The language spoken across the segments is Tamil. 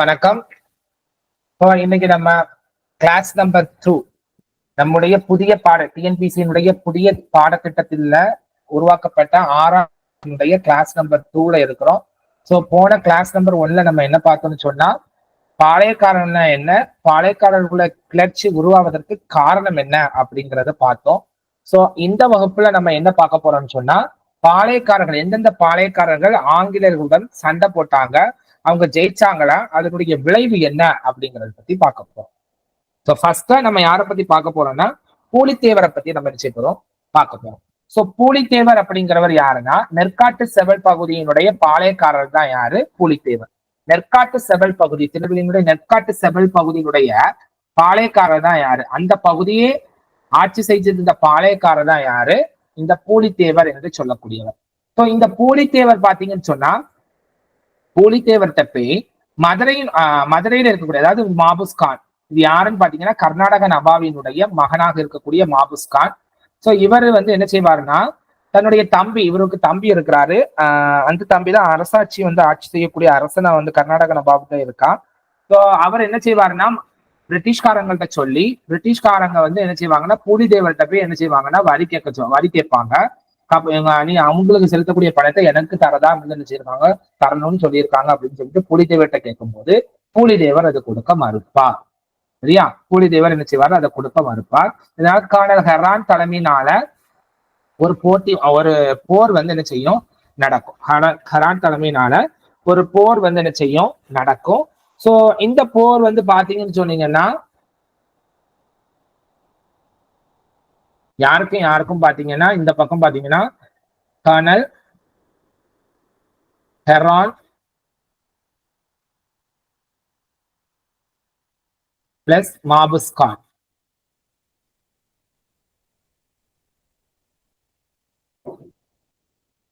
வணக்கம். இப்போ இன்னைக்கு நம்ம கிளாஸ் நம்பர் டூ நம்முடைய புதிய பாட டிஎன்பிசியினுடைய புதிய பாடத்திட்டத்தில் உருவாக்கப்பட்ட ஆறாம் கிளாஸ் நம்பர் டூல இருக்கிறோம். ஸோ போன கிளாஸ் நம்பர் ஒன்ல நம்ம என்ன பார்த்தோம்னு சொன்னா பாளையக்காரன்னா என்ன? பாளையக்காரர்களுடைய கிளர்ச்சி உருவாவதற்கு காரணம் என்ன அப்படிங்கிறத பார்த்தோம். ஸோ இந்த வகுப்புல நம்ம என்ன பார்க்க போறோம்னு சொன்னா பாளையக்காரர்கள் எந்தெந்த பாளையக்காரர்கள் ஆங்கிலேயர்களுடன் சண்டை போட்டாங்க அவங்க ஜெயிச்சாங்களா? அதனுடைய விளைவு என்ன? அப்படிங்கறத பத்தி பார்க்க போறோம். ஸோ ஃபர்ஸ்டா நம்ம யாரை பத்தி பார்க்க போறோம்னா பூலித்தேவரை பத்தி நம்ம நிச்சய போறோம்? பார்க்க போறோம். ஸோ பூலித்தேவர் அப்படிங்கிறவர் யாருன்னா நெற்காட்டு செவல் பகுதியினுடைய பாளையக்காரர் தான் யாரு? பூலித்தேவர். நெற்காட்டு செவல் பகுதி திருவிழியினுடைய நெற்காட்டு செவல் பகுதியினுடைய பாளையக்காரர் தான் யாரு? அந்த பகுதியே ஆட்சி செய்திருந்த பாளையக்காரர் தான் யாரு? இந்த பூலித்தேவர் என்று சொல்லக்கூடியவர். ஸோ இந்த பூலித்தேவர் பாத்தீங்கன்னு சொன்னா பூலித்தேவர்கிட்ட போய் மதுரையின் மதுரையில இருக்கக்கூடிய அதாவது மாபுஸ்கான் இது யாருன்னு பாத்தீங்கன்னா கர்நாடக நவாபினுடைய மகனாக இருக்கக்கூடிய மாபுஸ்கான். ஸோ சோ இவர் வந்து என்ன செய்வாருன்னா தன்னுடைய தம்பி இவருக்கு தம்பி இருக்கிறாரு. ஆஹ் அந்த தம்பி தான் அரசாட்சி வந்து ஆட்சி செய்யக்கூடிய அரசனா வந்து கர்நாடக நவாப்ல இருக்கான் ஸோ அவர் என்ன செய்வாருன்னா பிரிட்டிஷ்காரங்கள்ட்ட சொல்லி பிரிட்டிஷ்காரங்க வந்து என்ன செய்வாங்கன்னா பூலிதேவர்கிட்ட போய் என்ன செய்வாங்கன்னா வரி கேட்க வரி கேட்பாங்க. அவங்களுக்கு செலுத்தக்கூடிய பணத்தை எனக்கு தரதா வந்து நினைச்சிருக்காங்க. தரணும்னு சொல்லியிருக்காங்க அப்படின்னு சொல்லிட்டு புலிதேவர்கிட்ட கேட்கும்போது பூலிதேவர் அதை கொடுக்க மறுப்பார். சரியா? பூலிதேவர் என்ன செய்வார்? அதை கொடுக்க மறுப்பார். இதனால காணல் ஹெரான் தலைமையினால ஒரு போட்டி ஒரு போர் வந்து என்ன செய்யும்? நடக்கும். ஹெரான் தலைமையினால ஒரு போர் வந்து என்ன செய்யும்? நடக்கும். சோ இந்த போர் வந்து பாத்தீங்கன்னு சொன்னீங்கன்னா யாருக்கும் யாருக்கும் பாத்தீங்கன்னா இந்த பக்கம் பாத்தீங்கன்னா colonel Heron plus Mahfuz Khan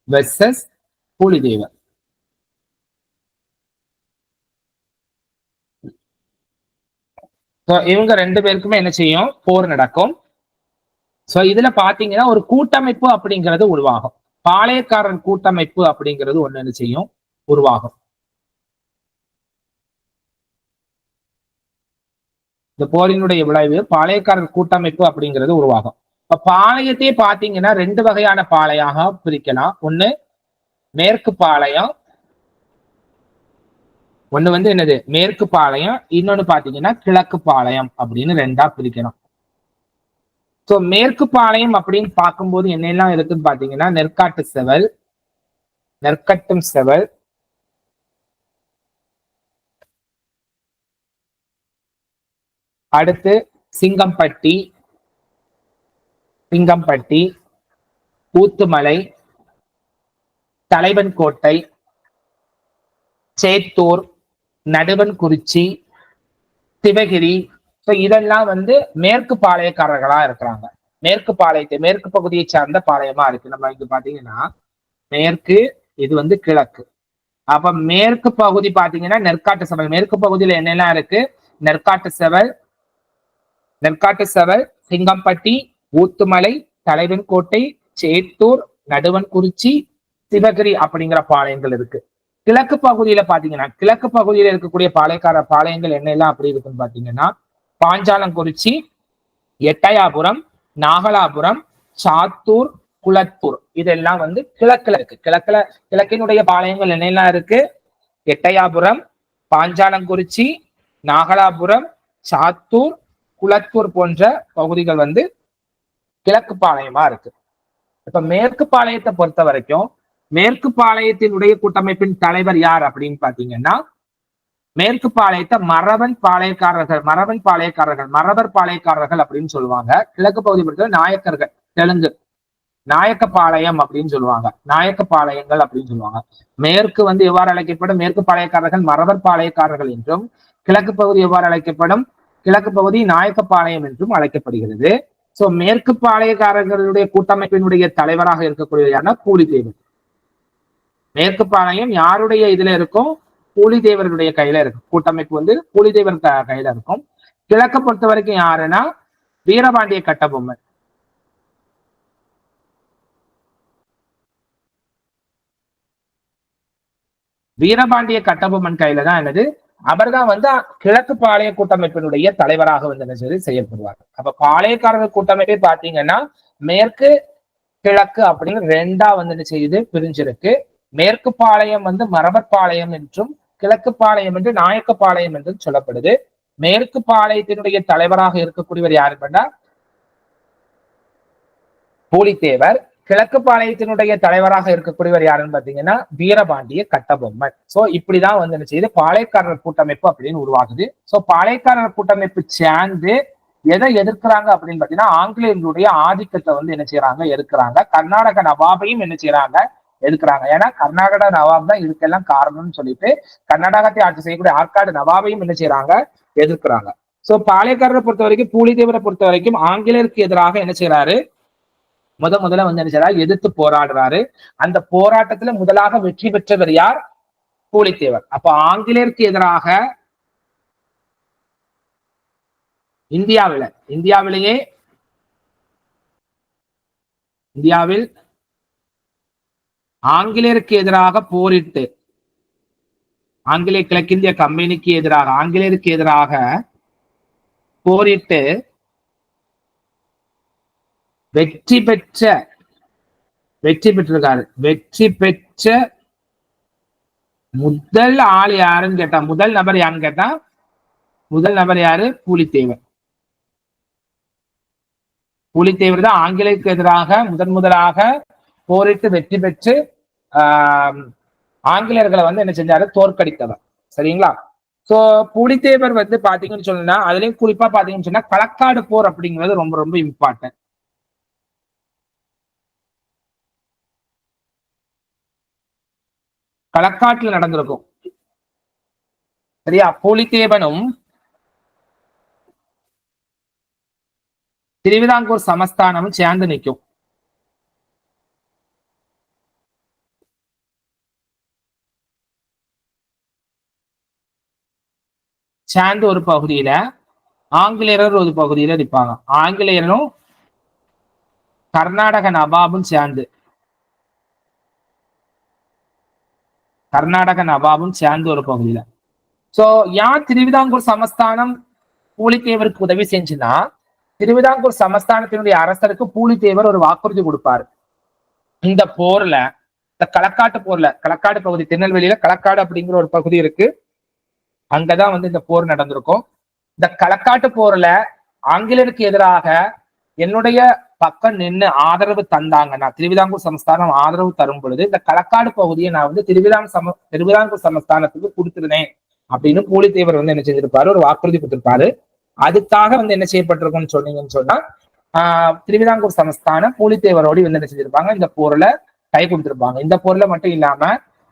versus Puli Thevar இவங்க ரெண்டு பேருக்குமே என்ன செய்யும்? போர் நடக்கும். சோ இதுல பாத்தீங்கன்னா ஒரு கூட்டமைப்பு அப்படிங்கிறது உருவாகும். பாளையக்காரன் கூட்டமைப்பு அப்படிங்கிறது ஒண்ணு என்ன செய்யும்? உருவாகும். இந்த போரினுடைய விளைவு பாளையக்காரன் கூட்டமைப்பு அப்படிங்கிறது உருவாகும். இப்ப பாளையத்தையே பாத்தீங்கன்னா ரெண்டு வகையான பாளையாக பிரிக்கலாம். ஒண்ணு மேற்கு பாளையம். ஒண்ணு வந்து என்னது? மேற்கு பாளையம். இன்னொன்னு பாத்தீங்கன்னா கிழக்கு பாளையம் அப்படின்னு ரெண்டா பிரிக்கணும் ஸோ மேற்கு பாளையம் அப்படின்னு பார்க்கும்போது என்னெல்லாம் இருக்குன்னு பார்த்தீங்கன்னா நெற்காட்டு செவல் நெற்கட்டும் செவல் அடுத்து சிங்கம்பட்டி சிங்கம்பட்டி ஊத்துமலை தலைவன் கோட்டை சேத்தூர் நடுவன்குறிச்சி சிவகிரி ஸோ இதெல்லாம் வந்து மேற்கு பாளையக்காரர்களா இருக்கிறாங்க. மேற்கு பாளையத்தை மேற்கு பகுதியை சார்ந்த பாளையமா இருக்கு. நம்ம இங்க பாத்தீங்கன்னா மேற்கு இது வந்து கிழக்கு. அப்ப மேற்கு பகுதி பாத்தீங்கன்னா நெற்காட்டு செவல் மேற்கு பகுதியில என்னெல்லாம் இருக்கு? நெற்காட்டு செவல் நெற்காட்டு செவல் சிங்கம்பட்டி ஊத்துமலை தலைவன்கோட்டை சேத்தூர் நடுவன்குறிச்சி சிவகிரி அப்படிங்கிற பாளையங்கள் இருக்கு. கிழக்கு பகுதியில பாத்தீங்கன்னா கிழக்கு பகுதியில இருக்கக்கூடிய பாளையக்கார பாளையங்கள் என்னெல்லாம் அப்படி இருக்குன்னு பாத்தீங்கன்னா பாஞ்சாலங்குறிச்சி எட்டயாபுரம் நாகலாபுரம் சாத்தூர் குளத்தூர். இதெல்லாம் வந்து கிழக்குல இருக்கு. கிழக்குல கிழக்கினுடைய பாளையங்கள் என்னெல்லாம் இருக்கு? எட்டயாபுரம் பாஞ்சாலங்குறிச்சி நாகலாபுரம் சாத்தூர் குளத்தூர் போன்ற பகுதிகள் வந்து கிழக்கு பாளையமா இருக்கு. இப்ப மேற்கு பாளையத்தை பொறுத்த வரைக்கும் மேற்கு பாளையத்தினுடைய கூட்டமைப்பின் தலைவர் யார் அப்படின்னு பாத்தீங்கன்னா மேற்கு பாளையத்தை மரபன் பாளையக்காரர்கள் மரபன் பாளையக்காரர்கள் மரபர் பாளையக்காரர்கள் அப்படின்னு சொல்லுவாங்க. கிழக்கு பகுதி பொறுத்த நாயக்கர்கள் தெலுங்கு. நாயக்க பாளையம் அப்படின்னு சொல்லுவாங்க. நாயக்க பாளையங்கள் அப்படின்னு சொல்லுவாங்க. மேற்கு வந்து எவ்வாறு அழைக்கப்படும்? மேற்கு பாளையக்காரர்கள் மரபர் பாளையக்காரர்கள் என்றும் கிழக்கு பகுதி எவ்வாறு அழைக்கப்படும்? கிழக்கு பகுதி நாயக்க பாளையம் என்றும் அழைக்கப்படுகிறது. சோ மேற்கு பாளையக்காரர்களுடைய கூட்டமைப்பினுடைய தலைவராக இருக்கக்கூடியதான யாருன்னா மேற்கு பாளையம் யாருடைய இதுல இருக்கும்? புலிதேவருடைய கையில இருக்கும் கூட்டமைப்பு வந்து பூலிதேவர் கையில இருக்கும். கிழக்க பொறுத்த வரைக்கும் யாருன்னா வீரபாண்டிய கட்டபொம்மன். வீரபாண்டிய கட்டபொம்மன் கையில தான் என்னது? அவர்தான் வந்து கிழக்கு பாளைய கூட்டமைப்பினுடைய தலைவராக வந்து என்ன செய்து செயல்படுவார். அப்ப பாளையக்காரர்கள் கூட்டமைப்பே பாத்தீங்கன்னா மேற்கு கிழக்கு அப்படின்னு ரெண்டா வந்து என்ன செய்யுது பிரிஞ்சிருக்கு. மேற்கு பாளையம் வந்து மரபர் பாளையம் என்றும் கிழக்கு பாளையம் என்று நாயக்க பாளையம் என்றும் சொல்லப்படுது. மேற்கு பாளையத்தினுடைய தலைவராக இருக்கக்கூடியவர் யார் பண்ணா பூலித்தேவர். கிழக்கு பாளையத்தினுடைய தலைவராக இருக்கக்கூடியவர் யாருன்னு பாத்தீங்கன்னா வீரபாண்டிய கட்டபொம்மன். சோ இப்படிதான் வந்து என்ன செய்யுது? பாளையக்காரர் கூட்டமைப்பு அப்படின்னு உருவாகுது. சோ பாளையக்காரர் கூட்டமைப்பு சேர்ந்து எதை எதிர்க்கிறாங்க அப்படின்னு பாத்தீங்கன்னா ஆங்கிலேயர்களுடைய ஆதிக்கத்தை வந்து என்ன செய்யறாங்க? எதிர்க்கிறாங்க கர்நாடக நவாபையும் என்ன செய்யறாங்க? எதுக்குறாங்க ஏன்னா கர்நாடக நவாப் தான் இதுக்கெல்லாம் காரணம்னு சொல்லிட்டு கர்நாடகத்தை ஆட்சி செய்யக்கூடிய ஆற்காடு நவாபையும் என்ன செய்யறாங்க? எதிர்க்கிறாங்க. சோ பாளையக்காரரை பொறுத்த வரைக்கும் பூலிதேவரை பொறுத்த வரைக்கும் ஆங்கிலேயருக்கு எதிராக என்ன செய்யறாரு? முத முதல்ல வந்து என்ன செய்யறாரு? எதிர்த்து போராடுறாரு. அந்த போராட்டத்துல முதலாக வெற்றி பெற்றவர் யார்? பூலித்தேவர் அப்ப ஆங்கிலேயருக்கு எதிராக இந்தியாவில இந்தியாவிலேயே இந்தியாவில் ஆங்கிலேயருக்கு எதிராக போரிட்டு ஆங்கிலேய கிழக்கிந்திய கம்பெனிக்கு எதிராக ஆங்கிலேயருக்கு எதிராக போரிட்டு வெற்றி பெற்ற வெற்றி பெற்றிருக்காரு. வெற்றி பெற்ற முதல் ஆள் யாருன்னு கேட்டா முதல் நபர் யாருன்னு கேட்டா முதல் நபர் யாரு? பூலித்தேவர். பூலித்தேவர் தான் ஆங்கிலேயருக்கு எதிராக முதன் முதலாக போரிட்டு வெற்றி பெற்று ஆங்கிலேயர்களை வந்து என்ன செஞ்சாரு? தோற்கடித்தவர். சரிங்களா? சோ புலித்தேவர் வந்து பாத்தீங்கன்னு சொன்னா அதுலயும் குறிப்பா பாத்தீங்கன்னு சொன்னா களக்காடு போர் அப்படிங்கிறது ரொம்ப ரொம்ப இம்பார்ட்டன்ட் களக்காட்டில் நடந்திருக்கும். சரியா? புலித்தேவனும் திருவிதாங்கூர் சமஸ்தானமும் சேர்ந்து நிற்கும். சேர்ந்து ஒரு பகுதியில ஆங்கிலேயர் ஒரு பகுதியில நிற்பாங்க. ஆங்கிலேயரும் கர்நாடக நவாபும் சேர்ந்து கர்நாடக நவாபும் சேர்ந்து ஒரு பகுதியில. சோ யார் திருவிதாங்கூர் சமஸ்தானம் பூலித்தேவருக்கு உதவி செஞ்சுன்னா திருவிதாங்கூர் சமஸ்தானத்தினுடைய அரசருக்கு பூலித்தேவர் ஒரு வாக்குறுதி கொடுப்பாரு. இந்த போர்ல இந்த களக்காட்டு போர்ல களக்காடு பகுதி திருநெல்வேலியில களக்காடு அப்படிங்கிற ஒரு பகுதி இருக்கு. அங்கதான் வந்து இந்த போர் நடந்திருக்கும். இந்த களக்காட்டு போர்ல ஆங்கிலேயருக்கு எதிராக என்னுடைய பக்கம் நின்று ஆதரவு தந்தாங்கன்னா திருவிதாங்கூர் சமஸ்தானம் ஆதரவு தரும் பொழுது இந்த களக்காடு பகுதியை நான் வந்து திருவிதாங்க சம திருவிதாங்கூர் சமஸ்தானத்துக்கு கொடுத்துருந்தேன் அப்படின்னு பூலித்தேவர் வந்து என்ன செஞ்சிருப்பாரு ஒரு வாக்குறுதி கொடுத்திருப்பாரு. அதுக்காக வந்து என்ன செய்யப்பட்டிருக்கும்னு சொன்னீங்கன்னு சொன்னா ஆஹ் திருவிதாங்கூர் சமஸ்தானம் பூலித்தேவரோடு வந்து என்ன செஞ்சிருப்பாங்க இந்த போர்ல கை கொடுத்திருப்பாங்க. இந்த போர்ல மட்டும் இல்லாம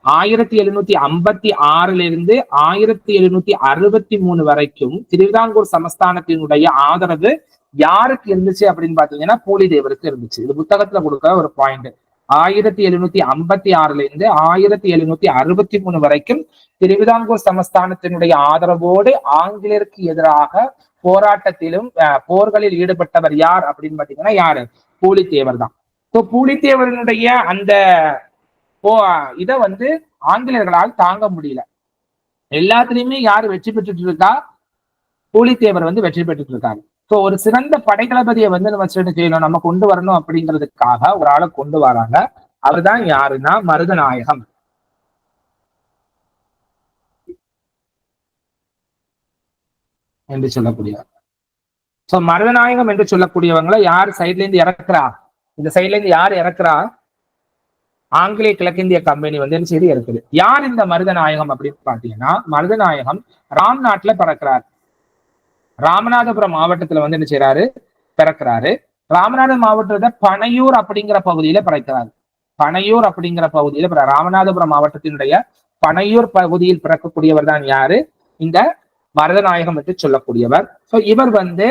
ஆயிரத்தி எழுநூத்தி ஐம்பத்தி ஆறுல இருந்து ஆயிரத்தி எழுநூத்தி அறுபத்தி மூணு வரைக்கும் திருவிதாங்கூர் சமஸ்தானத்தினுடைய ஆதரவு யாருக்கு இருந்துச்சு அப்படின்னு பாத்தீங்கன்னா பூலிதேவருக்கு இருந்துச்சு. இது புத்தகத்துல கொடுக்குற ஒரு பாயிண்ட் ஆயிரத்தி எழுநூத்தி ஐம்பத்தி ஆறுல இருந்து ஆயிரத்தி எழுநூத்தி அறுபத்தி மூணு வரைக்கும் திருவிதாங்கூர் சமஸ்தானத்தினுடைய ஆதரவோடு ஆங்கிலேயருக்கு எதிராக போராட்டத்திலும் போர்களில் ஈடுபட்டவர் யார் அப்படின்னு பாத்தீங்கன்னா யாரு? பூலித்தேவர் தான். இப்போ பூலித்தேவரனுடைய அந்த ஓ இதை வந்து ஆங்கிலேயர்களால் தாங்க முடியல. எல்லாத்துலயுமே யாரு வெற்றி பெற்றுட்டு இருக்கா பூலித்தேவர் வந்து வெற்றி பெற்றுட்டு இருக்காங்க ஸோ ஒரு சிறந்த படைத்தளபதியை வந்து நம்ம செய்யணும் நம்ம கொண்டு வரணும் அப்படிங்கிறதுக்காக ஒரு ஆளை கொண்டு வராங்க. அவர்தான் யாருன்னா மருதநாயகம். என்று சொல்லக்கூடியவர். சோ மருதநாயகம் என்று சொல்லக்கூடியவங்களை யார் சைட்ல இருந்து இறக்குறா? இந்த சைட்ல இருந்து யார் இறக்குறா? ஆங்கிலேய கிழக்கிந்திய கம்பெனி வந்து என்ன செய்து இருக்குது யார் இந்த மருதநாயகம் அப்படின்னு பாத்தீங்கன்னா மருதநாயகம் ராம் நாட்டுல பிறக்கிறார். ராமநாதபுரம் மாவட்டத்துல வந்து என்ன செய்யறாரு பிறக்கிறாரு. ராமநாதபுரம் மாவட்டத்துல பனையூர் அப்படிங்கிற பகுதியில பிறக்கிறார். பனையூர் அப்படிங்கிற பகுதியில ராமநாதபுரம் மாவட்டத்தினுடைய பனையூர் பகுதியில் பிறக்கக்கூடியவர் தான் யாரு? இந்த மருதநாயகம் என்று சொல்லக்கூடியவர். சோ இவர் வந்து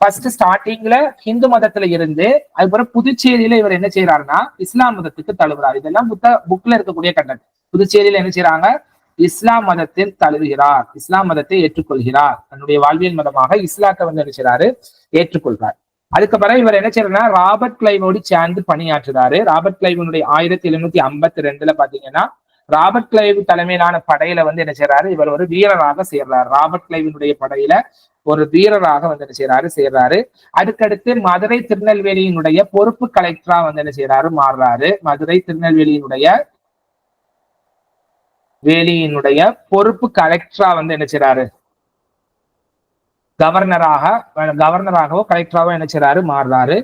ஃபர்ஸ்ட் ஸ்டார்டிங்ல ஹிந்து மதத்துல இருந்து அதுக்கப்புறம் புதுச்சேரியில இவர் என்ன செய்யறாருன்னா இஸ்லாம் மதத்துக்கு தழுவுறார். இதெல்லாம் புத்த புக்ல இருக்கக்கூடிய கண்டென்ட் புதுச்சேரியில என்ன செய்யறாங்க இஸ்லாம் மதத்தில் தழுவுகிறார். இஸ்லாம் மதத்தை ஏற்றுக்கொள்கிறார். தன்னுடைய வாழ்வியல் மதமாக இஸ்லாத்தை வந்து என்ன செய்யறாரு ஏற்றுக்கொள்றார். அதுக்கப்புறம் இவர் என்ன செய்யறாருன்னா ராபர்ட் கிளைவோடு சேர்ந்து பணியாற்றுறாரு. ராபர்ட் கிளைவனுடைய ஆயிரத்தி எழுநூத்தி ஐம்பத்தி ரெண்டுல பாத்தீங்கன்னா ராபர்ட் கிளைவ் தலைமையிலான படையில வந்து என்ன செய்யறாரு இவர் ஒரு வீரராக சேர்றாரு. ராபர்ட் கிளைவினுடைய படையில ஒரு வீரராக வந்து என்ன செய்யறாரு சேர்றாரு. அதுக்கடுத்து மதுரை திருநெல்வேலியினுடைய பொறுப்பு கலெக்டரா வந்து என்ன செய்யறாரு மாறுறாரு. மதுரை திருநெல்வேலியினுடைய வேலியினுடைய பொறுப்பு கலெக்டரா வந்து என்ன செய்யறாரு கவர்னராக கவர்னராகவோ கலெக்டராகவோ என்ன செய்யறாரு மாறுறாரு.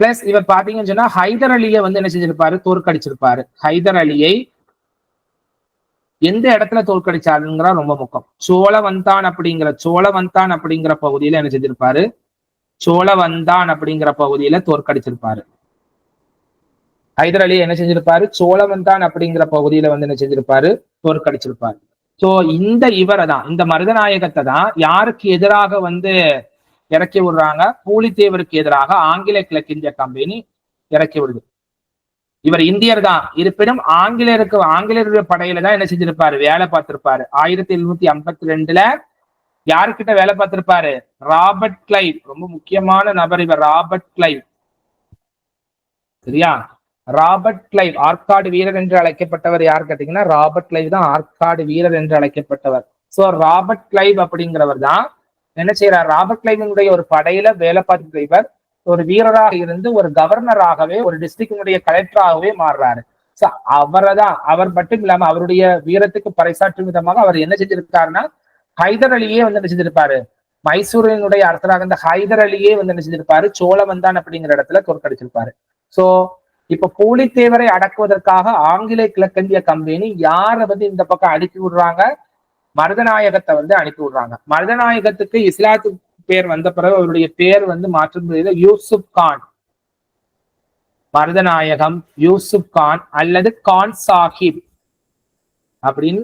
பிளஸ் இவர் பாத்தீங்கன்னு சொன்னா ஹைதர் அலியை வந்து என்ன செஞ்சிருப்பாரு? தோற்கடிச்சிருப்பாரு. ஹைதர் அலியை எந்த இடத்துல தோற்கடிச்சாருங்கிறா ரொம்ப முக்கியம். சோழவந்தான் அப்படிங்கிற சோழவந்தான் அப்படிங்கிற பகுதியில என்ன செஞ்சிருப்பாரு? சோழவந்தான் அப்படிங்கிற பகுதியில தோற்கடிச்சிருப்பாரு. ஹைதர் அலி என்ன செஞ்சிருப்பாரு? சோழவந்தான் அப்படிங்கிற பகுதியில வந்து என்ன செஞ்சிருப்பாரு? தோற்கடிச்சிருப்பாரு. சோ இந்த இவரை தான் இந்த மருதநாயகத்தை தான் யாருக்கு எதிராக வந்து இறக்கி விடுறாங்க? பூலித்தேவருக்கு எதிராக ஆங்கில கிழக்கிந்திய கம்பெனி இறக்கி விடுது. இவர் இந்தியர் தான். இருப்பினும் ஆங்கிலேயருக்கு ஆங்கிலேயருடைய படையில தான் என்ன செஞ்சிருப்பாரு? வேலை பார்த்திருப்பாரு. ஆயிரத்தி எழுநூத்தி ஐம்பத்தி ரெண்டுல யாருக்கிட்ட வேலை பார்த்திருப்பாரு? Robert Clive. ரொம்ப முக்கியமான நபர் இவர் ராபர்ட் கிளைவ். சரியா? ராபர்ட் கிளைவ் ஆற்காடு வீரர் என்று அழைக்கப்பட்டவர் யார் கேட்டீங்கன்னா ராபர்ட் கிளைவ் தான் ஆற்காடு வீரர் என்று அழைக்கப்பட்டவர். சோ ராபர்ட் கிளைவ் அப்படிங்கிறவர் தான் என்ன செய்யறார் ராபர்ட் கிளைவினுடைய ஒரு படையில வேலை பார்த்து இவர் ஒரு வீரராக இருந்து ஒரு கவர்னராகவே ஒரு டிஸ்ட்ரிக்டினுடைய கலெக்டராகவே மாறுறாரு. சோ அவரை தான் அவர் மட்டும் இல்லாம அவருடைய வீரத்துக்கு பறைசாற்றும் விதமாக அவர் என்ன செஞ்சிருக்காருன்னா ஹைதர் அலியே வந்து என்ன செஞ்சிருப்பாரு? மைசூரினுடைய அரசராக இருந்த ஹைதர் அலியே வந்து என்ன செஞ்சிருப்பாரு? சோழவந்தான் அப்படிங்கிற இடத்துல தோற்கடிச்சிருப்பாரு சோ இப்ப போலித்தேவரை அடக்குவதற்காக ஆங்கிலேய கிழக்கிய கம்பெனி யாரை வந்து இந்த பக்கம் அனுப்பி விடுறாங்க? மருதநாயகத்தை வந்து அனுப்பி விடுறாங்க. மருதநாயகத்துக்கு இஸ்லாத்து பேர் வந்த பிறகு அவருடைய பேர் வந்து மாற்றும் யூசுப் கான். மருதநாயகம் யூசுப் கான் அல்லது கான் சாஹிப் அப்படின்னு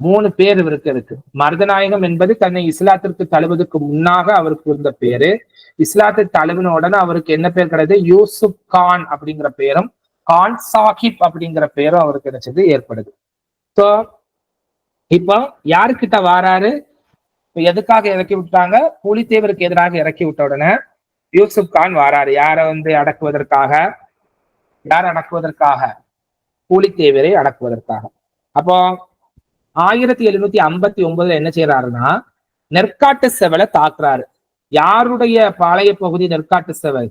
மூணு பேர் இவருக்கு இருக்கு. மருதநாயகம் என்பது தன்னை இஸ்லாத்திற்கு தழுவதற்கு முன்னாக அவருக்கு இருந்த பேரு. இஸ்லாத்தை தழுவின உடனே அவருக்கு என்ன பேர் கிடையாது யூசுப் கான் அப்படிங்கிற பேரும் கான் சாஹிப் அப்படிங்கிற பேரும் அவருக்கு கிடைச்சது ஏற்படுது. ஸோ இப்போ யாருக்கிட்ட வாராரு? எதுக்காக இறக்கி விட்டாங்க? புலித்தேவருக்கு எதிராக இறக்கி விட்ட உடனே யூசுப் கான் வாராரு. யாரை வந்து அடக்குவதற்காக? யார் அடக்குவதற்காக? புலித்தேவரை அடக்குவதற்காக. அப்போ ஆயிரத்தி எழுநூத்தி ஐம்பத்தி ஒன்பதுல என்ன செய்யறாருன்னா நெற்காட்டு செவலை தாக்குறாரு. யாருடைய பாளைய பகுதி நெற்காட்டு செவல்?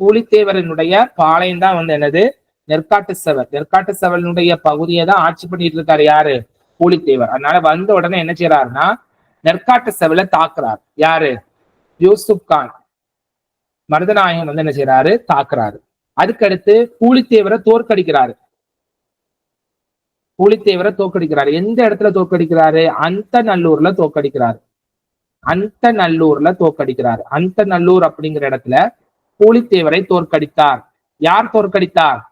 பூலித்தேவரனுடைய பாளையம் தான் வந்து என்னது? நெற்காட்டு செவல். நெற்காட்டு செவலினுடைய பகுதியை தான் ஆட்சி பண்ணிட்டு இருக்காரு யாரு? பூலித்தேவர். அதனால வந்த உடனே என்ன செய்யறாருன்னா நெற்காட்டு செவில தாக்குறாரு. யாரு? யூசுப் கான். மருதநாயகன் வந்து என்ன செய்யறாரு தாக்குறாரு. அதுக்கடுத்து பூலித்தேவரை தோற்கடிக்கிறாரு. பூலித்தேவரை தோற்கடிக்கிறாரு. எந்த இடத்துல தோற்கடிக்கிறாரு? அந்த நல்லூர்ல தோற்கடிக்கிறாரு. அந்த நல்லூர்ல தோற்கடிக்கிறார். அந்த நல்லூர் அப்படிங்கிற இடத்துல பூலித்தேவரை தோற்கடித்தார். யார் தோற்கடித்தார்?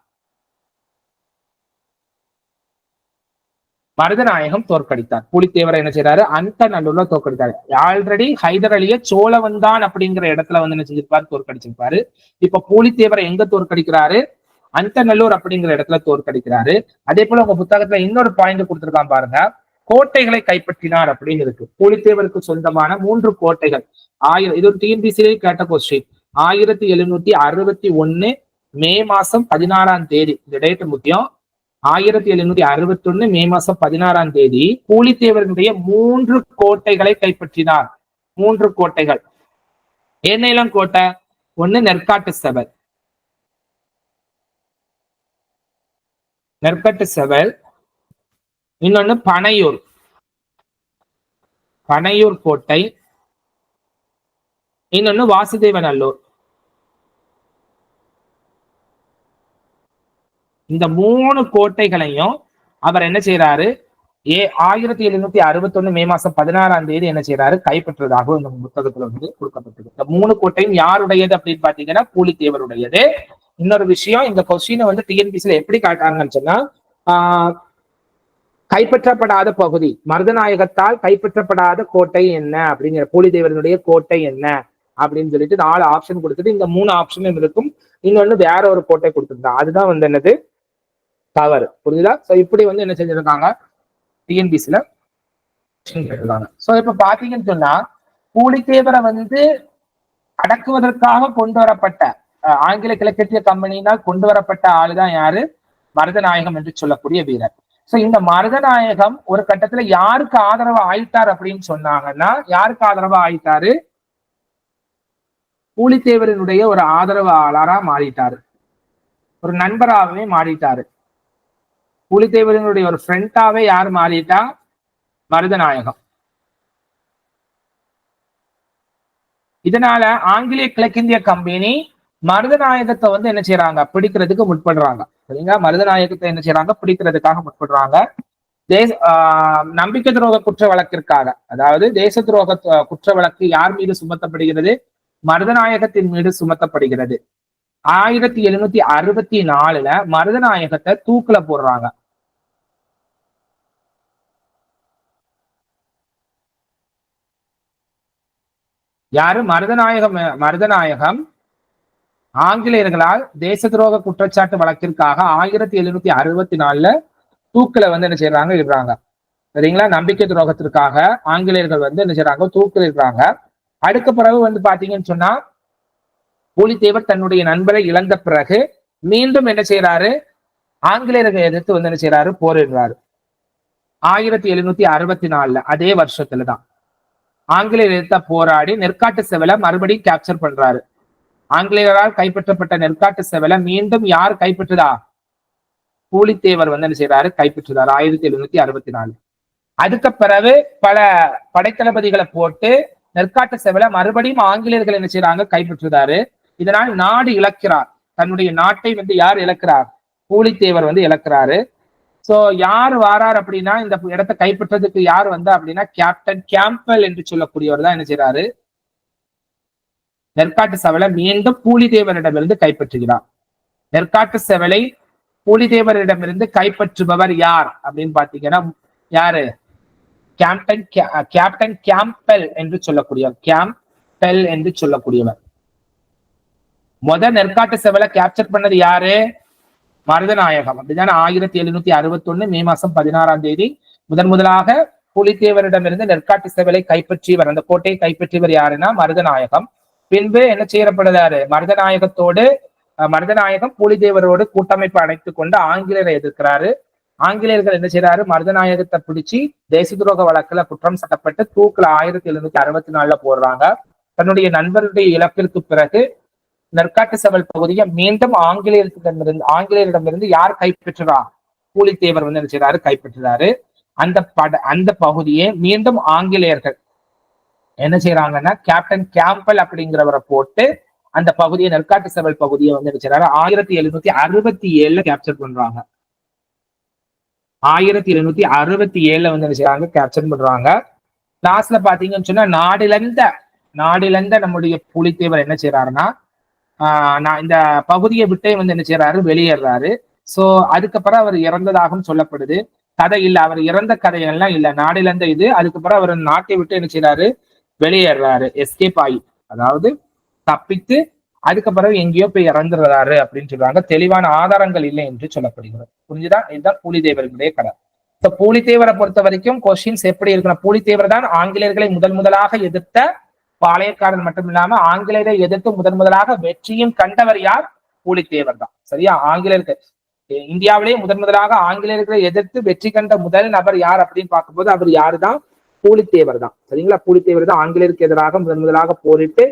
மருதநாயகம் தோற்கடித்தார். புலித்தேவரை என்ன செய்யறாரு அந்த நல்லூர்ல தோற்கடித்தாரு. ஆல்ரெடி ஹைதர் அலிய சோழவந்தான் அப்படிங்கிற இடத்துல வந்து என்ன செஞ்சிருப்பாரு? தோற்கடிச்சிருப்பாரு. இப்ப புலித்தேவரை எங்க தோற்கடிக்கிறாரு? அந்த நல்லூர் அப்படிங்கிற இடத்துல தோற்கடிக்கிறாரு. அதே போல உங்க புத்தகத்துல இன்னொரு பாயிண்ட் கொடுத்துருக்கான் பாருங்க. கோட்டைகளை கைப்பற்றினார் அப்படின்னு இருக்கு. புலித்தேவருக்கு சொந்தமான மூன்று கோட்டைகள். ஆயிரம் இது ஒரு டிஎன்பிசிலே கேட்ட கொஸ்டின் ஆயிரத்தி எழுநூத்தி அறுபத்தி ஒன்னு மே மாசம் பதினாறாம் தேதி. இந்த டேட் முக்கியம். ஆயிரத்தி எழுநூத்தி அறுபத்தி ஒண்ணு மே மாசம் பதினாறாம் தேதி பூலித்தேவர்களுடைய மூன்று கோட்டைகளை கைப்பற்றினார். மூன்று கோட்டைகள். என்னெல்லாம் கோட்டை? ஒண்ணு நெற்காட்டு செவல். நெற்காட்டு செவல். இன்னொன்னு பனையூர். பனையூர் கோட்டை. இன்னொன்னு வாசுதேவநல்லூர். இந்த மூணு கோட்டைகளையும் அவர் என்ன செய்யறாரு ஏ ஆயிரத்தி எழுநூத்தி அறுபத்தி ஒண்ணு மே மாசம் பதினாறாம் தேதி என்ன செய்யறாரு கைப்பற்றதாக இந்த புத்தகத்துல வந்து கொடுக்கப்பட்டது இந்த மூணு கோட்டையும் யாருடையது அப்படின்னு பாத்தீங்கன்னா பூலித்தேவருடையது. இன்னொரு விஷயம் இந்த கொஸ்டினை வந்து டிஎன்பிசில எப்படி காட்டாங்கன்னு சொன்னா ஆஹ் கைப்பற்றப்படாத பகுதி மருதநாயகத்தால் கைப்பற்றப்படாத கோட்டை என்ன? அப்படிங்கிற பூலிதேவனுடைய கோட்டை என்ன? அப்படின்னு சொல்லிட்டு நாலு ஆப்ஷன் கொடுத்துட்டு இந்த மூணு ஆப்ஷனும் இருக்கும். இன்னொன்னு வேற ஒரு கோட்டை கொடுத்துருந்தா. அதுதான் வந்து என்னது? தவறு புரியுதா ஸோ இப்படி வந்து என்ன செஞ்சிருக்காங்க? டிஎன்பிசில கேட்டிருக்காங்க. சோ இப்ப பாத்தீங்கன்னு சொன்னா பூலித்தேவரை வந்து அடக்குவதற்காக கொண்டு வரப்பட்ட ஆங்கில கிழக்கத்திய கம்பெனினால் கொண்டு வரப்பட்ட ஆளுதான் யாரு? மருதநாயகம் என்று சொல்லக்கூடிய வீரர். சோ இந்த மருதநாயகம் ஒரு கட்டத்துல யாருக்கு ஆதரவு ஆயிட்டார் அப்படின்னு சொன்னாங்கன்னா யாருக்கு ஆதரவு ஆயிட்டாரு? பூலித்தேவரனுடைய ஒரு ஆதரவாளரா மாறிட்டாரு. ஒரு நண்பராகவே மாறிட்டாரு. புலித்தேவர்களுடைய ஒரு ஃப்ரெண்டாவே யார் மாறிட்டா? மருதநாயகம் இதனால ஆங்கிலேய கிழக்கிந்திய கம்பெனி மருதநாயகத்தை வந்து என்ன செய்யறாங்க பிடிக்கிறதுக்கு முற்படுறாங்க. சரிங்களா? மருதநாயகத்தை என்ன செய்யறாங்க பிடிக்கிறதுக்காக முற்படுறாங்க. தேச ஆஹ் நம்பிக்கை துரோக குற்ற வழக்கிற்காக. அதாவது தேச துரோக குற்ற வழக்கு யார் மீது சுமத்தப்படுகிறது? மருதநாயகத்தின் மீது சுமத்தப்படுகிறது. ஆயிரத்தி எழுநூத்தி அறுபத்தி நாலுல மருதநாயகத்தை தூக்குல போடுறாங்க. யாரு? மருதநாயகம் மருதநாயகம். ஆங்கிலேயர்களால் தேச துரோக குற்றச்சாட்டு வழக்கிற்காக ஆயிரத்தி எழுநூத்தி அறுபத்தி நாலுல தூக்கில வந்து என்ன செய்யறாங்க இடுறாங்க சரிங்களா? நம்பிக்கை துரோகத்திற்காக ஆங்கிலேயர்கள் வந்து என்ன செய்யறாங்க தூக்கில் இருக்கிறாங்க அடுத்த பிறகு வந்து பாத்தீங்கன்னு சொன்னா பூலித்தேவர் தன்னுடைய நண்பரை இழந்த பிறகு மீண்டும் என்ன செய்யறாரு ஆங்கிலேயர்களை எதிர்த்து வந்து என்ன செய்யறாரு போரிடுறாரு. ஆயிரத்தி எழுநூத்தி அறுபத்தி நாலுல அதே வருஷத்துலதான். ஆங்கிலேயர் எதிர்த்த போராடி நெற்காட்டு செவலை மறுபடியும் கேப்சர் பண்றாரு. ஆங்கிலேயரால் கைப்பற்றப்பட்ட நெற்காட்டு செவலை மீண்டும் யார் கைப்பற்றுதா? பூலித்தேவர் வந்து என்ன செய்யறாரு கைப்பற்றுறாரு. ஆயிரத்தி எழுநூத்தி அறுபத்தி நாலு அதுக்கு பிறகு பல படைத்தளபதிகளை போட்டு நெற்காட்டு செவலை மறுபடியும் ஆங்கிலேயர்கள் என்ன செய்யறாங்க கைப்பற்றுறாரு இதனால் நாடு இழக்கிறார். தன்னுடைய நாட்டை வந்து யார் இழக்கிறார்? பூலித்தேவர் வந்து இழக்கிறாரு. சோ யார் வாரார் அப்படின்னா இந்த இடத்தை கைப்பற்றதுக்கு யார் வந்தா அப்படின்னா கேப்டன் கேம்பல் என்று சொல்லக்கூடியவர் தான் என்ன செய்யறாரு நெற்காட்டு செவலை மீண்டும் பூலிதேவரிடமிருந்து கைப்பற்றுகிறார். நெற்காட்டு செவலை பூலிதேவரிடமிருந்து கைப்பற்றுபவர் யார் அப்படின்னு பாத்தீங்கன்னா யாரு? கேப்டன் கேப்டன் கேம்பல் என்று சொல்லக்கூடியவர். கேம்பல் என்று சொல்லக்கூடியவர். முத நெற்காட்டு செவலை கேப்சர் பண்ணது யாரு? மருதநாயகம் அப்படிதானே ஆயிரத்தி எழுநூத்தி அறுபத்தி ஒண்ணு மே மாசம் பதினாறாம் தேதி முதன் முதலாக புலித்தேவரிடமிருந்து நெற்காட்டு செவலை கைப்பற்றியவர் அந்த கோட்டையை கைப்பற்றியவர் யாருன்னா மருதநாயகம் பின்பு என்ன செய்யப்படுறாரு மருதநாயகத்தோடு மருதநாயகம் புலிதேவரோடு கூட்டமைப்பு அணைத்து கொண்டு ஆங்கிலேயரை எதிர்க்கிறாரு. ஆங்கிலேயர்கள் என்ன செய்யறாரு மருதநாயகத்தை பிடிச்சி தேச துரோக வழக்குல குற்றம் சட்டப்பட்டு தூக்குல ஆயிரத்தி எழுநூத்தி அறுபத்தி நாலுல போடுறாங்க. தன்னுடைய நண்பருடைய இழப்பிற்கு பிறகு நெற்காட்டு செவல் பகுதியை மீண்டும் ஆங்கிலேயர்களிடமிருந்து ஆங்கிலேயரிடமிருந்து யார் கைப்பற்றுறா? பூலித்தேவர் வந்து என்ன செய்யறாரு கைப்பற்றுறாரு. அந்த பட அந்த பகுதியை மீண்டும் ஆங்கிலேயர்கள் என்ன செய்யறாங்கன்னா கேப்டன் கேம்பல் அப்படிங்கிறவரை போட்டு அந்த பகுதியை நெற்காட்டு செவல் பகுதியை வந்து என்ன செய்யறாரு ஆயிரத்தி எழுநூத்தி அறுபத்தி ஏழுல கேப்சர் பண்றாங்க. ஆயிரத்தி எழுநூத்தி அறுபத்தி ஏழுல வந்து என்ன செய்யறாங்க கேப்சர் பண்றாங்க. லாஸ்ட்ல பாத்தீங்கன்னு சொன்னா நாடிலந்த நாடிலந்த நம்முடைய புலித்தேவர் என்ன செய்யறாருன்னா நான் இந்த பகுதியை விட்டே வந்து என்ன செய்யறாரு வெளியேறாரு. சோ அதுக்கப்புறம் அவர் இறந்ததாகவும் சொல்லப்படுது. கதை இல்லை அவர் இறந்த கதையெல்லாம் இல்ல. நாடிலந்த இது அதுக்கப்புறம் அவர் நாட்டை விட்டு என்ன செய்யறாரு வெளியேறாரு. எஸ்கேப் ஆகி அதாவது தப்பித்து அதுக்கப்புறம் எங்கேயோ போய் இறந்துடுறாரு அப்படின்னு சொல்றாங்க. தெளிவான ஆதாரங்கள் இல்லை என்று சொல்லப்படுகிறது. புரிஞ்சுதா? இதுதான் பூலிதேவர்களுடைய கதை. இப்ப பூலித்தேவரை பொறுத்த வரைக்கும் கொஸ்டின்ஸ் எப்படி இருக்கணும் பூலித்தேவர் தான் ஆங்கிலேயர்களை முதல் முதலாக எதிர்த்த பாளையக்காரன் மட்டும் இல்லாம ஆங்கிலேயரை எதிர்த்து முதன் முதலாக வெற்றியும் கண்டவர் யார்? பூலித்தேவர் தான். சரியா? ஆங்கிலேயருக்கு. இந்தியாவிலேயே முதன் முதலாக ஆங்கிலேயர்களை எதிர்த்து வெற்றி கண்ட முதல் நபர் யார் அப்படின்னு பார்க்கும்போது அவர் யாருதான்? பூலித்தேவர் தான். சரிங்களா? பூலித்தேவர் தான் ஆங்கிலேயருக்கு எதிராக முதன் முதலாக போரிட்டு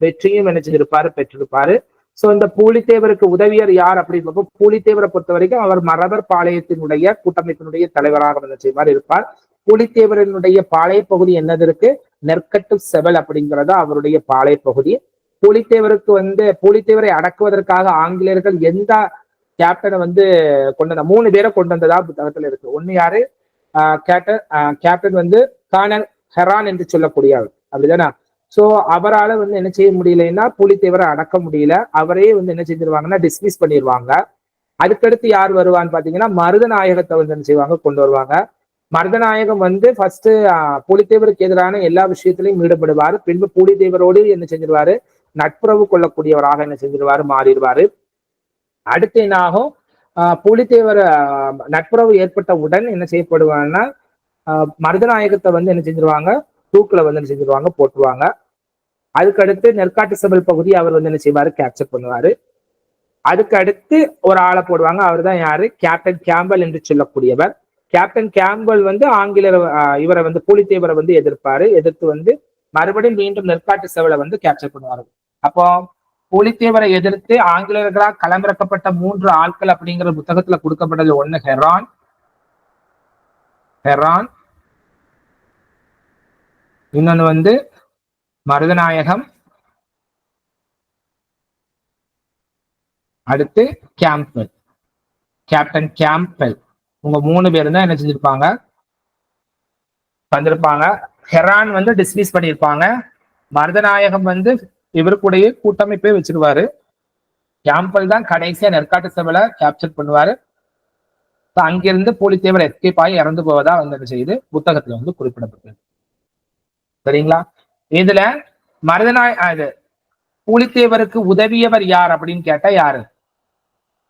வெற்றியும் என்ன செஞ்சிருப்பாரு பெற்றிருப்பாரு. சோ இந்த பூலித்தேவருக்கு உதவியர் யார் அப்படின்னு பார்ப்போம். பூலித்தேவரை பொறுத்த வரைக்கும் அவர் மரபர் பாளையத்தினுடைய கூட்டமைப்பினுடைய தலைவராக என்ன செய்வார் இருப்பார். பூலித்தேவரனுடைய பாளைய பகுதி என்னது இருக்கு? நெற்கட்டு செவல் அப்படிங்கிறது அவருடைய பாளைய பகுதி. புலித்தேவருக்கு வந்து புலித்தேவரை அடக்குவதற்காக ஆங்கிலேயர்கள் எந்த கேப்டனை வந்து கொண்டு வந்த மூணு பேரை கொண்டு வந்ததா புத்தகத்துல இருக்கு. ஒண்ணு யாரு? ஆஹ் கேப்டன் ஆஹ் கேப்டன் வந்து கார்னல் ஹெரான் என்று சொல்லக்கூடியவர். அப்படிதானா? சோ அவரால வந்து என்ன செய்ய முடியலன்னா புலித்தேவரை அடக்க முடியல. அவரே வந்து என்ன செஞ்சிருவாங்கன்னா டிஸ்மிஸ் பண்ணிடுவாங்க அதுக்கடுத்து யார் வருவான்னு பாத்தீங்கன்னா மருதநாயகத்தை வந்து என்ன செய்வாங்க? கொண்டு வருவாங்க. மருதநாயகம் வந்து ஃபர்ஸ்ட் புலித்தேவருக்கு எதிரான எல்லா விஷயத்திலையும் ஈடுபடுவார். பின்பு புலித்தேவரோடு என்ன செஞ்சிருவாரு? நட்புறவு கொள்ளக்கூடியவராக என்ன செஞ்சிருவாரு? மாறிடுவாரு. அடுத்து என்ன ஆகும்? புலித்தேவர் நட்புறவு ஏற்பட்ட உடன் என்ன செய்யப்படுவாங்கன்னா மருதநாயகத்தை வந்து என்ன செஞ்சிருவாங்க? தூக்கில் வந்து என்ன செஞ்சிருவாங்க? போட்டுருவாங்க. அதுக்கடுத்து நெற்காட்டு சபல் பகுதி அவர் வந்து என்ன செய்வாரு? கேப்சர் பண்ணுவாரு. அதுக்கு அடுத்து ஒரு ஆளை போடுவாங்க. அவர் தான் யாரு? கேப்டன் கேம்பல் என்று சொல்லக்கூடியவர். கேப்டன் கேம்பல் வந்து ஆங்கிலர் இவரை வந்து பூலித்தேவரை வந்து எதிர்ப்பாரு. எதிர்த்து வந்து மறுபடியும் மீண்டும் நெற்காட்டு செவலை வந்து கேப்சர் பண்ணுவாரு. அப்போ புலித்தேவரை எதிர்த்து ஆங்கிலேயர்களால் களமிறக்கப்பட்ட மூன்று ஆட்கள் அப்படிங்கிற புத்தகத்துல கொடுக்கப்பட்டது ஒண்ணு ஹெரான். ஹெரான். இன்னொன்னு வந்து மருதநாயகம். அடுத்து கேம்பல். Captain Campbell. உங்க மூணு பேரும் தான் என்ன செஞ்சிருப்பாங்க? வந்திருப்பாங்க. ஹெரான் வந்து டிஸ்மிஸ் பண்ணியிருப்பாங்க மருதநாயகம் வந்து இவர் கூடயே கூட்டமைப்பே வச்சிருவாரு. கேம்பல் தான் கடைசியா நெற்காட்டு சபையில கேப்சர் பண்ணுவாரு. அங்கிருந்து போலித்தேவர் எஸ்கேப் ஆகி இறந்து போவதா வந்து என்ன செய்து புத்தகத்துல வந்து குறிப்பிடப்பட்டது. சரிங்களா? இதுல மருதநாய இது பூலித்தேவருக்கு உதவியவர் யார் அப்படின்னு கேட்டா யாரு?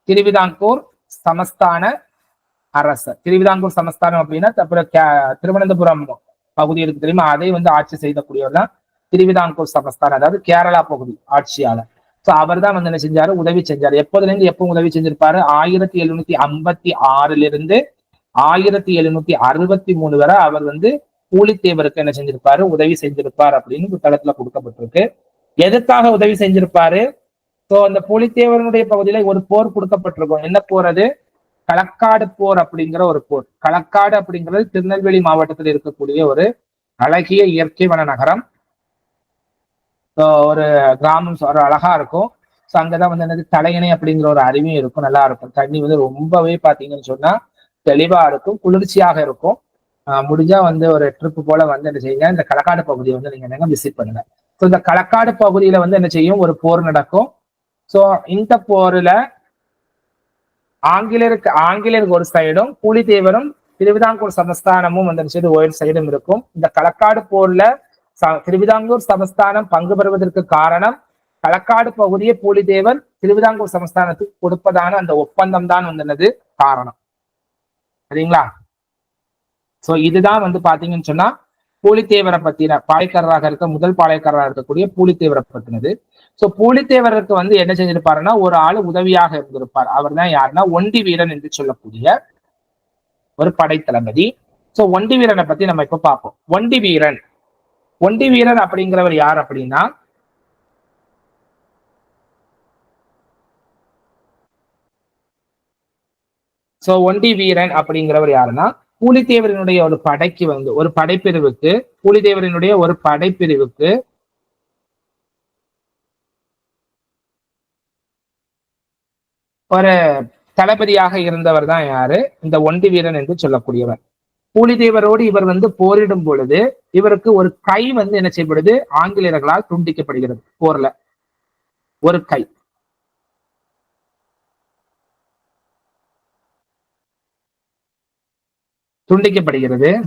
திருவிதாங்கூர் சமஸ்தான அரசர் திருவிதாங்கூர் சமஸ்தானம் அப்படின்னா அப்புறம் கே- திருவனந்தபுரம் பகுதி இருக்கு தெரியுமா? அதை வந்து ஆட்சி செய்யக்கூடியவர் தான் திருவிதாங்கூர் சமஸ்தானம் அதாவது கேரளா பகுதி ஆட்சியாளர். சோ அவர் தான் வந்து என்ன செஞ்சாரு? உதவி செஞ்சாரு. எப்போதுல இருந்து எப்போ உதவி செஞ்சிருப்பாரு? ஆயிரத்தி எழுநூத்தி ஐம்பத்தி ஆறுல இருந்து ஆயிரத்தி எழுநூத்தி அறுபத்தி மூணு வரை அவர் வந்து பூலித்தேவருக்கு என்ன செஞ்சிருப்பாரு? உதவி செஞ்சிருப்பார் அப்படின்னு புத்தகத்துல கொடுக்கப்பட்டிருக்கு. எதுக்காக உதவி செஞ்சிருப்பாரு? ஸோ அந்த புலித்தேவனுடைய பகுதியில ஒரு போர் கொடுக்கப்பட்டிருக்கும். என்ன போர் அது? களக்காடு போர் அப்படிங்கிற ஒரு போர். களக்காடு அப்படிங்கிறது திருநெல்வேலி மாவட்டத்தில் இருக்கக்கூடிய ஒரு அழகிய இயற்கை வன நகரம். ஒரு கிராமம் ஒரு அழகா இருக்கும். ஸோ அங்கதான் வந்து என்னது தலையணை அப்படிங்கிற ஒரு அருவியும் இருக்கும். நல்லா இருக்கும். தண்ணி வந்து ரொம்பவே பாத்தீங்கன்னு சொன்னா தெளிவா இருக்கும். குளிர்ச்சியாக இருக்கும். முடிஞ்சா வந்து ஒரு ட்ரிப் போல வந்து என்ன செய்யுங்க இந்த களக்காடு பகுதியை வந்து நீங்க என்னங்க விசிட் பண்ணுங்க. ஸோ இந்த களக்காடு பகுதியில வந்து என்ன செய்யும் ஒரு போர் நடக்கும். ஸோ இந்த போர்ல ஆங்கிலேயருக்கு ஆங்கிலேயருக்கு ஒரு சைடும் புலிதேவரும் திருவிதாங்கூர் சமஸ்தானமும் வந்து ஒரு சைடும் இருக்கும். இந்த களக்காடு போர்ல ச- திருவிதாங்கூர் சமஸ்தானம் பங்கு பெறுவதற்கு காரணம் களக்காடு பகுதியை பூலிதேவர் திருவிதாங்கூர் சமஸ்தானத்துக்கு கொடுப்பதான அந்த ஒப்பந்தம் தான் வந்துனது காரணம். சரிங்களா? சோ இதுதான் வந்து பாத்தீங்கன்னு சொன்னா பூலித்தேவரை பத்தின பாளையக்காரராக இருக்க முதல் பாளையக்காரராக இருக்கக்கூடிய பூலித்தேவரை பத்தினது. சோ பூலித்தேவருக்கு வந்து என்ன செஞ்சிருப்பாருன்னா ஒரு ஆள் உதவியாக இருந்திருப்பார். அவர் தான் யாருன்னா ஒண்டி வீரன் என்று சொல்லக்கூடிய ஒரு படைத்தளபதி சோ ஒண்டி வீரனை பத்தி நம்ம இப்ப பார்ப்போம். ஒண்டி வீரன். ஒண்டி வீரன் அப்படிங்கிறவர் யார் அப்படின்னா சோ ஒண்டி வீரன் அப்படிங்கிறவர் யாருன்னா பூலித்தேவரினுடைய ஒரு படைக்கு வந்து ஒரு படைப்பிரிவுக்கு பூலித்தேவரினுடைய ஒரு படைப்பிரிவுக்கு ஒரு தளபதியாக இருந்தவர் தான் யாரு? இந்த ஒண்டி வீரன் என்று சொல்லக்கூடியவர். பூலிதேவரோடு இவர் வந்து போரிடும் பொழுது இவருக்கு ஒரு கை வந்து என்ன செய்யப்படுது? ஆங்கிலேயர்களால் துண்டிக்கப்படுகிறது போர்ல. ஒரு கை. துண்டிக்கப்படுகிறது.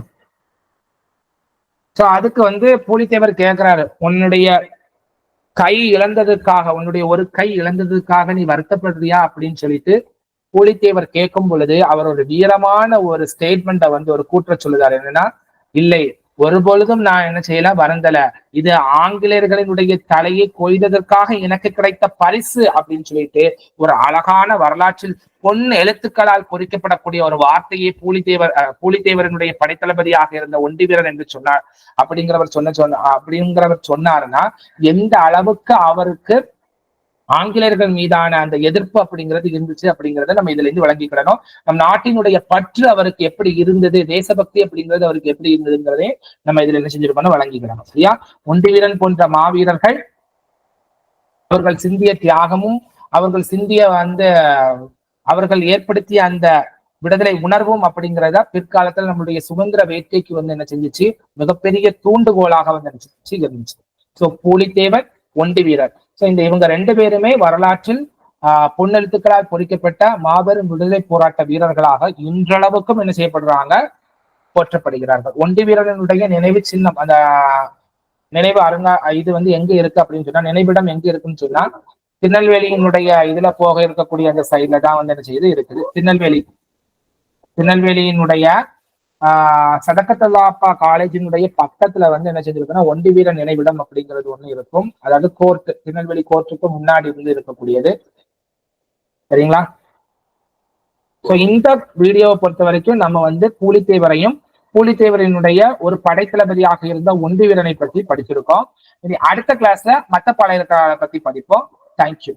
சோ அதுக்கு வந்து பூலித்தேவர் கேட்கிறாரு உன்னுடைய கை இழந்ததுக்காக உன்னுடைய ஒரு கை இழந்ததுக்காக நீ வருத்தப்படுறியா? அப்படின்னு சொல்லிட்டு பூலித்தேவர் கேட்கும் பொழுது அவரோட வீரமான ஒரு ஸ்டேட்மெண்ட்டை வந்து ஒரு கூற்ற சொல்லுதாரு என்னன்னா இல்லை ஒரு பொழுதும் நான் என்ன செய்யல? வருந்தல. இது ஆங்கிலேயர்களினுடைய தலையை கொய்ததற்காக எனக்கு கிடைத்த பரிசு அப்படின்னு சொல்லிட்டு ஒரு அழகான வரலாற்றில் பொன் எழுத்துக்களால் பொறிக்கப்படக்கூடிய ஒரு வார்த்தையை பூலித்தேவர் பூலித்தேவரனுடைய படைத்தளபதியாக இருந்த ஒண்டி வீரன் என்று சொன்னார். அப்படிங்கிறவர் சொன்ன சொன்ன அப்படிங்கிறவர் சொன்னாருன்னா எந்த அளவுக்கு அவருக்கு ஆங்கிலேயர்கள் மீதான அந்த எதிர்ப்பு அப்படிங்கிறது இருந்துச்சு அப்படிங்கிறத நம்ம இதுல இருந்து வழங்கிக்கிடணும் நம் நாட்டினுடைய பற்று அவருக்கு எப்படி இருந்தது தேசபக்தி அப்படிங்கிறது அவருக்கு எப்படி இருந்ததுங்கிறதே நம்ம இதுல என்ன செஞ்சிருக்கணும் வழங்கிக்கிடணும் சரியா? ஒண்டி வீரன் போன்ற மாவீரர்கள் அவர்கள் சிந்திய தியாகமும் அவர்கள் சிந்திய அந்த அவர்கள் ஏற்படுத்திய அந்த விடுதலை உணர்வும் அப்படிங்கிறத பிற்காலத்துல நம்மளுடைய சுதந்திர வேட்கைக்கு வந்து என்ன செஞ்சுச்சு? மிகப்பெரிய தூண்டுகோலாக வந்து இருந்துச்சு. சோ பூலித்தேவன் ஒண்டி வீரர் ஸோ இந்த இவங்க ரெண்டு பேருமே வரலாற்றில் ஆஹ் பொன்னெழுத்துக்களால் பொறிக்கப்பட்ட மாபெரும் விடுதலை போராட்ட வீரர்களாக இன்றளவுக்கும் என்ன செய்யப்படுறாங்க? போற்றப்படுகிறார்கள். ஒண்டி வீரர்களுடைய நினைவு சின்னம் அந்த நினைவு அருங்கா இது வந்து எங்க இருக்கு அப்படின்னு சொன்னா நினைவிடம் எங்க இருக்குன்னு சொன்னா திருநெல்வேலியினுடைய இதுல போக இருக்கக்கூடிய அந்த சைட்ல தான் வந்து என்ன செய்யுது இருக்குது. திருநெல்வேலி திருநெல்வேலியினுடைய ஆஹ் சதக்கத்தல்லாப்பா காலேஜினுடைய பக்கத்துல வந்து என்ன செஞ்சிருக்குன்னா ஒண்டி வீர நினைவிடம் அப்படிங்கிறது ஒண்ணு இருக்கும். அதாவது கோர்ட் திருநெல்வேலி கோர்ட்டுக்கு முன்னாடி இருந்து இருக்கக்கூடியது. சரிங்களா? சோ இந்த வீடியோவை பொறுத்த வரைக்கும் நம்ம வந்து பூலித்தேவரையும் பூலித்தேவரினுடைய ஒரு படைத்தளபதியாக இருந்த ஒன்று வீரனை பற்றி படிச்சிருக்கோம். இனி அடுத்த கிளாஸ்ல மத்த பழைய பத்தி படிப்போம். தேங்க்யூ